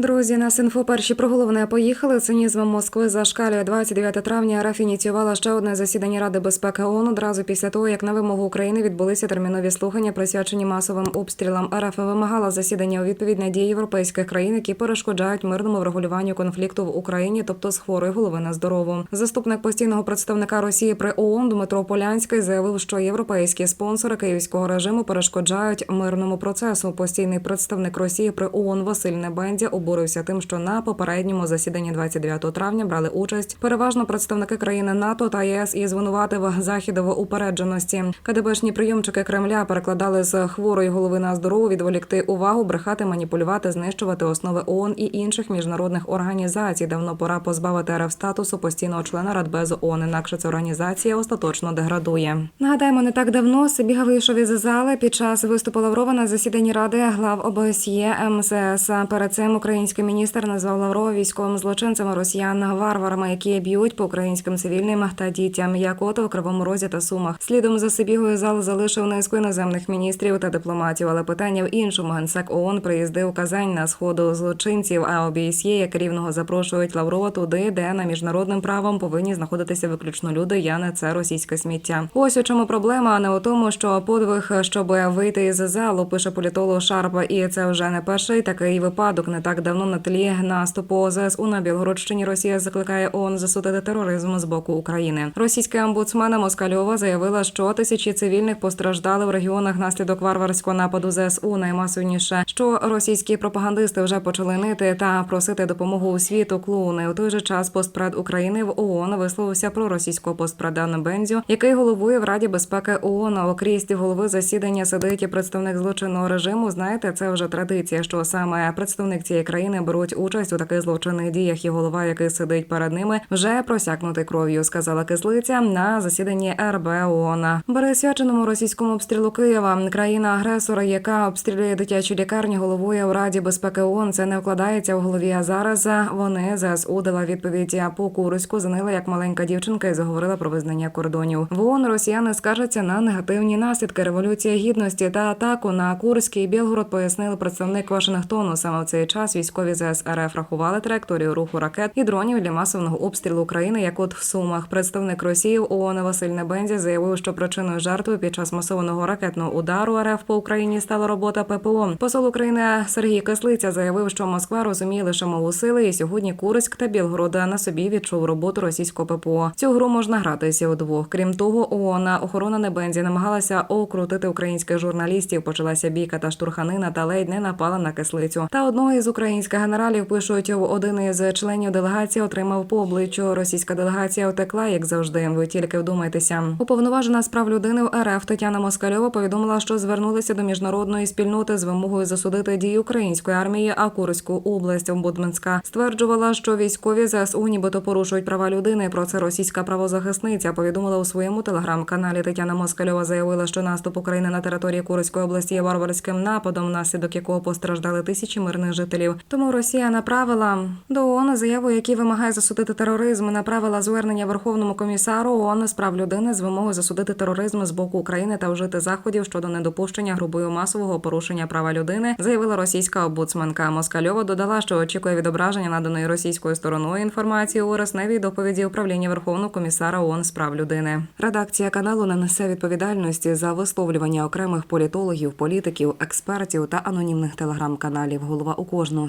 Друзі, нас інфо перші про головне поїхали. Цинізм Москви зашкалює 29 травня. РФ ініціювала ще одне засідання Ради безпеки ООН одразу після того, як на вимогу України відбулися термінові слухання, присвячені масовим обстрілам. РФ вимагала засідання у відповідь на дії європейських країн, які перешкоджають мирному врегулюванню конфлікту в Україні, тобто з хворої голови на здорову. Заступник постійного представника Росії при ООН Дмитро Полянський заявив, що європейські спонсори київського режиму перешкоджають мирному процесу. Постійний представник Росії при ООН Василь Небендя обурився тим, що на попередньому засіданні 29 травня брали участь переважно представники країни НАТО та ЄС і звинуватив захід упередженості. КДБшні прийомчики Кремля перекладали з хворої голови на здорову відволікти увагу, брехати, маніпулювати, знищувати основи ООН і інших міжнародних організацій. Давно пора позбавити РФ статусу постійного члена Радбезу ООН, інакше ця організація остаточно деградує. Нагадаємо, не так давно Сибіга вийшов із зали під час виступу Лаврова на засіданні Ради глав ОБСЄ МСС. Перед цим український міністр назвав Лаврова військовим злочинцем росіян варварами, які б'ють по українським цивільним та дітям, як ото у Кривому Розі та Сумах. Слідом за Сибігою зал залишив низку іноземних міністрів та дипломатів. Але питання в іншому генсек ООН приїздив Казань на сходу злочинців. А ОБСЄ як рівного запрошують Лаврова туди, де на міжнародним правом повинні знаходитися виключно люди. Я не це російське сміття. Ось у чому проблема, а не у тому, що подвиг, щоб вийти із залу, пише політолог Шарпа, і це вже не перший такий випадок. Не так давно на тлі наступу ОЗСУ на Білгородщині Росія закликає ООН засудити тероризм з боку України. Російська омбудсмена Москальова заявила, що тисячі цивільних постраждали в регіонах наслідок варварського нападу ЗСУ. Наймасовніше, що російські пропагандисти вже почали нити та просити допомогу у світу. Клоуни у той же час постпред України в ООН висловився про російського постпреда Бензю, який головує в Раді безпеки ООН. Окрість голови засідання сидить і представник злочинного режиму. Знаєте, це вже традиція, що саме представник цієї країни беруть участь у таких злочинних діях. І голова, який сидить перед ними, вже просякнутий кров'ю, сказала кислиця на засіданні РБ ООН. Пересвяченому російському обстрілу Києва країна-агресора, яка обстрілює дитячу лікарню, головує у Раді безпеки ООН. Це не вкладається в голові. А зараз вони ЗСУ дала відповідь по Курську, занила як маленька дівчинка і заговорила про визнання кордонів. В ООН росіяни скаржаться на негативні наслідки революції гідності та атаку на Курський Білгород. Пояснили представник Вашингтону. Саме в цей час військові ЗС РФ рахували траєкторію руху ракет і дронів для масового обстрілу України, як от в Сумах. Представник Росії ООН Василь Небензя заявив, що причиною жертви під час масованого ракетного удару РФ по Україні стала робота ППО. Посол України Сергій Кислиця заявив, що Москва розуміє лише мову сили, і сьогодні Курськ та Білгород на собі відчув роботу російського ППО. Цю гру можна гратися удвох. Крім того, ООН охорона Небензі намагалася окрутити українських журналістів. Почалася бійка та штурханина та ледь не напала на кислицю. Та одного із українських генералів пишуть, один із членів делегації отримав по обличчю. Російська делегація втекла, як завжди. Ви тільки вдумайтеся. Уповноважена з прав людини в РФ Тетяна Москальова повідомила, що звернулися до міжнародної спільноти з вимогою засудити дії української армії, а Курську область Омбудсменська стверджувала, що військові ЗСУ нібито порушують права людини. Про це російська правозахисниця повідомила у своєму телеграм-каналі. Тетяна Москальова заявила, що наступ України на території Курської області є варварським нападом, внаслідок якого постраждали тисячі мирних жителів. Тому Росія направила до ООН заяву, які вимагає засудити тероризм. Направила звернення Верховному комісару ООН з прав людини з вимогою засудити тероризм з боку України та вжити заходів щодо недопущення грубої масового порушення права людини, заявила російська обудсменка. Москальова додала, що очікує відображення наданої російською стороною інформації у Росневій доповіді управління Верховного комісара ООН з прав людини. Редакція каналу не несе відповідальності за висловлювання окремих політологів, політиків, експертів та анонімних телеграм-каналів. Голова у кожного